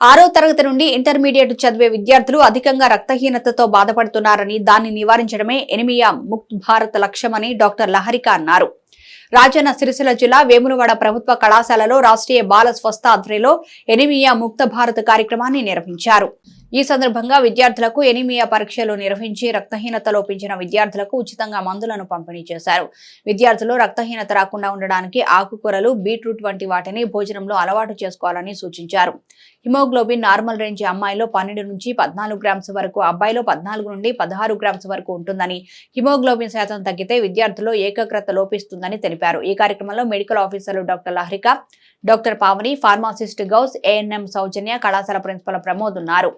ఆరో తరగతి నుండి ఇంటర్మీడియట్ చదివే విద్యార్థులు అధికంగా రక్తహీనతతో బాధపడుతున్నారని దాన్ని నివారించడమే ఎనిమియా ముక్త్ భారత్ లక్ష్యమని డాక్టర్ లహరిక అన్నారు. రాజన్న సిరిసిల్ల జిల్లా వేములవాడ ప్రభుత్వ కళాశాలలో రాష్ట్రీయ బాల స్వస్థ ఆధ్వర్యంలో ఎనిమియా ముక్త భారత్ కార్యక్రమాన్ని నిర్వహించారు. ఈ సందర్భంగా విద్యార్థులకు ఎనిమియా పరీక్షలు నిర్వహించి రక్తహీనత లోపించిన విద్యార్థులకు ఉచితంగా మందులను పంపిణీ చేశారు. విద్యార్థులు రక్తహీనత రాకుండా ఉండడానికి ఆకుకూరలు బీట్రూట్ వంటి వాటిని భోజనంలో అలవాటు చేసుకోవాలని సూచించారు. హిమోగ్లోబిన్ నార్మల్ రేంజ్ అమ్మాయిలో పన్నెండు నుంచి పద్నాలుగు గ్రామ్స్ వరకు అబ్బాయిలో పద్నాలుగు నుండి పదహారు గ్రామ్స్ వరకు ఉంటుందని హిమోగ్లోబిన్ శాతం తగ్గితే విద్యార్థుల్లో ఏకాగ్రత లోపిస్తుంది లోపిస్తుందని తెలిపారు. ఈ కార్యక్రమంలో మెడికల్ ఆఫీసర్లు doctor Laharika doctor Pavani pharmacist Gouse ANM Soujanya కళాశాల ప్రిన్సిపల్ ప్రమోద్ ఉన్నారు.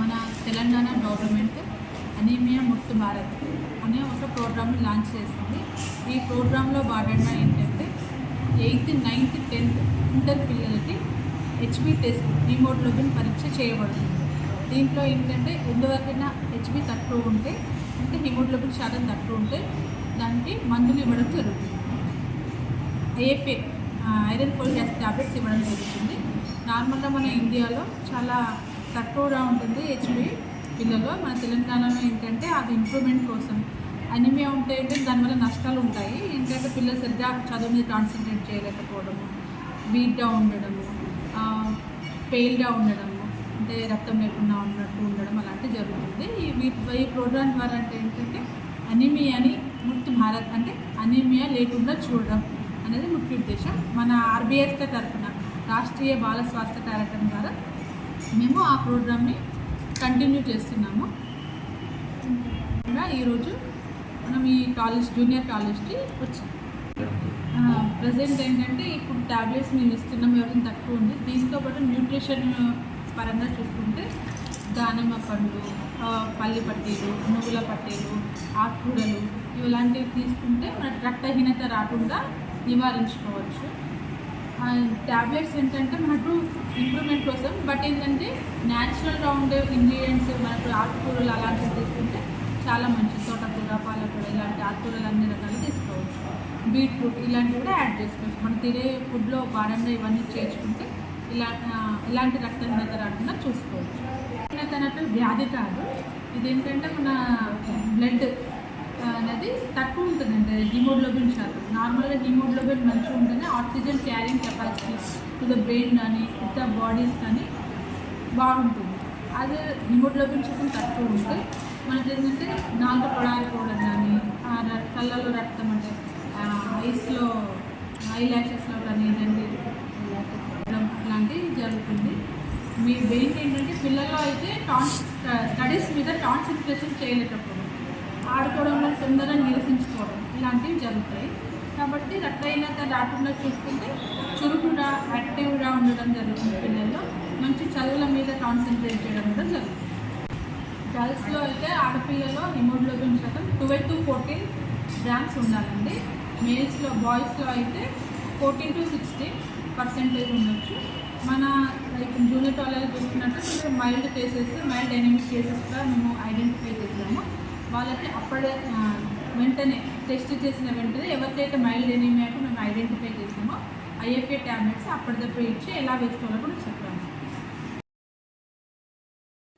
మన తెలంగాణ గవర్నమెంట్ అనీమియా ముక్త్ భారత్ అనే ఒక ప్రోగ్రామ్ని లాంచ్ చేసింది. ఈ ప్రోగ్రాంలో భాగంగా ఏంటంటే ఎయిత్ నైన్త్ టెన్త్ ఇంటర్ పిల్లలకి హెచ్బి టెస్ట్ హీమోగ్లోబిన్ పరీక్ష చేయబడుతుంది. దీంట్లో ఏంటంటే ఎందువరకైనా హెచ్బి తక్కువ ఉంటే అంటే హిమోగ్లోబిన్ శాతం తక్కువ ఉంటే దానికి మందులు ఇవ్వడం జరుగుతుంది. AP iron folic acid tablets ఇవ్వడం జరుగుతుంది. నార్మల్గా మన ఇండియాలో చాలా తక్కువగా ఉంటుంది హెచ్బి పిల్లల్లో మన తెలంగాణలో ఏంటంటే అది ఇంప్రూవ్మెంట్ కోసం. అనిమియా ఉంటే దానివల్ల నష్టాలు ఉంటాయి. ఏంటంటే పిల్లలు సరిగ్గా చదువు మీద కాన్సన్ట్రేట్ చేయలేకపోవడము వీక్గా ఉండడము పెయిల్గా ఉండడము అంటే రక్తం లేకుండా ఉన్నట్టు ఉండడం అలాంటివి జరుగుతుంది. ఈ ఈ ప్రోగ్రామ్ ద్వారా అంటే ఏంటంటే అనిమియాని ముక్త్ భారత్ అంటే అనీమియా లేకుండా చూడడం అనేది ముఖ్య ఉద్దేశం. మన ఆర్బీఎస్కే తరఫున రాష్ట్రీయ బాల స్వాస్థ్య కార్యక్రమం ద్వారా మేము ఆ ప్రోగ్రామ్ని కంటిన్యూ చేస్తున్నాము. ఈరోజు మనం ఈ కాలేజ్ జూనియర్ కాలేజ్కి వచ్చాం. ప్రజెంట్ ఏంటంటే ఇప్పుడు ట్యాబ్లెట్స్ మేము ఇస్తున్నాం ఎవరైనా తక్కువ ఉంది. దీంతో పాటు న్యూట్రిషన్ పరంగా చూసుకుంటే దానిమ్మ పండు పల్లి పట్టీలు నువ్వుల పట్టీలు ఆకుకూరలు ఇలాంటివి తీసుకుంటే మనకు రక్తహీనత రాకుండా నివారించుకోవచ్చు. ట్యాబ్లెట్స్ ఏంటంటే మనకు ఇంప్రూవ్మెంట్ కోసం బట్ ఏంటంటే న్యాచురల్గా ఉండే ఇంగ్రీడియంట్స్ మనకు ఆకుకూరలు అలాంటివి తీసుకుంటే చాలా మంచి తోటకూర పాలకూర ఇలాంటి ఆకుకూరలు అన్ని రకాలు తీసుకోవచ్చు. బీట్రూట్ ఇలాంటివి కూడా యాడ్ చేసుకోవచ్చు. మనం తినే ఫుడ్లో భాగంగా ఇవన్నీ చేర్చుకుంటే ఇలా ఇలాంటి రక్తహీనత రాకుండా చూసుకోవచ్చు. రక్తహీనత అన్నట్టు వ్యాధి కాదు. ఇదేంటంటే మన బ్లడ్ అనేది తక్కువ ఉంటుందండి హీమోగ్లోబిన్ శాతం. నార్మల్గా హీమోగ్లోబిన్ మంచిగా ఉంటుంది oxygen carrying capacity to the brain కానీ టు ద బాడీస్ కానీ బాగుంటుంది. అదే హీమోగ్లోబిన్ శాతం తక్కువ ఉంటే మనకి ఏంటంటే నాలుగు పడారిపోవడం కానీ ఆ కళ్ళలో రక్తం అంటే ఐస్లో ఐ ల్యాషెస్లో కానీ ఏంటంటే లాంటివి జరుగుతుంది. మీ బెయిన్ ఏంటంటే పిల్లల్లో అయితే టాన్స్ స్టడీస్ మీద టాన్సెషన్ చేయలేటప్పుడు ఆడుకోవడంలో తొందరగా నిరసించుకోవడం ఇలాంటివి జరుగుతాయి. కాబట్టి రక్తహీనత రాకుండా చూసుకుంటే చురుకుగా యాక్టివ్గా ఉండడం జరుగుతుంది పిల్లల్లో. మంచి చదువుల మీద కాన్సన్ట్రేట్ చేయడం కూడా జరుగుతుంది. గర్ల్స్లో అయితే ఆడపిల్లలో హిమోగ్లోబిన్ శాతం ట్వెల్వ్ టు ఫోర్టీన్ గ్రామ్స్ ఉండాలండి. మేల్స్లో బాయ్స్లో అయితే ఫోర్టీన్ టు సిక్స్టీన్ పర్సెంటేజ్ ఉండొచ్చు. మన లైక్ జూనియర్ కాలేజ్ చూసుకున్నట్టు mild cases mild anaemic cases కూడా మేము ఐడెంటిఫై చేసాము వాళ్ళకి అప్పుడే వెంటనే టెస్ట్ చేసిన వెంటనే ఎవరికైతే మైల్డ్ ఎనిమియాకు మేము ఐడెంటిఫై చేసామో ఐఎఫ్ఏ ట్యాబ్లెట్స్ అప్పటిదప్పుడు ఇచ్చి ఎలా వేసుకోవాలో కూడా చెప్పాము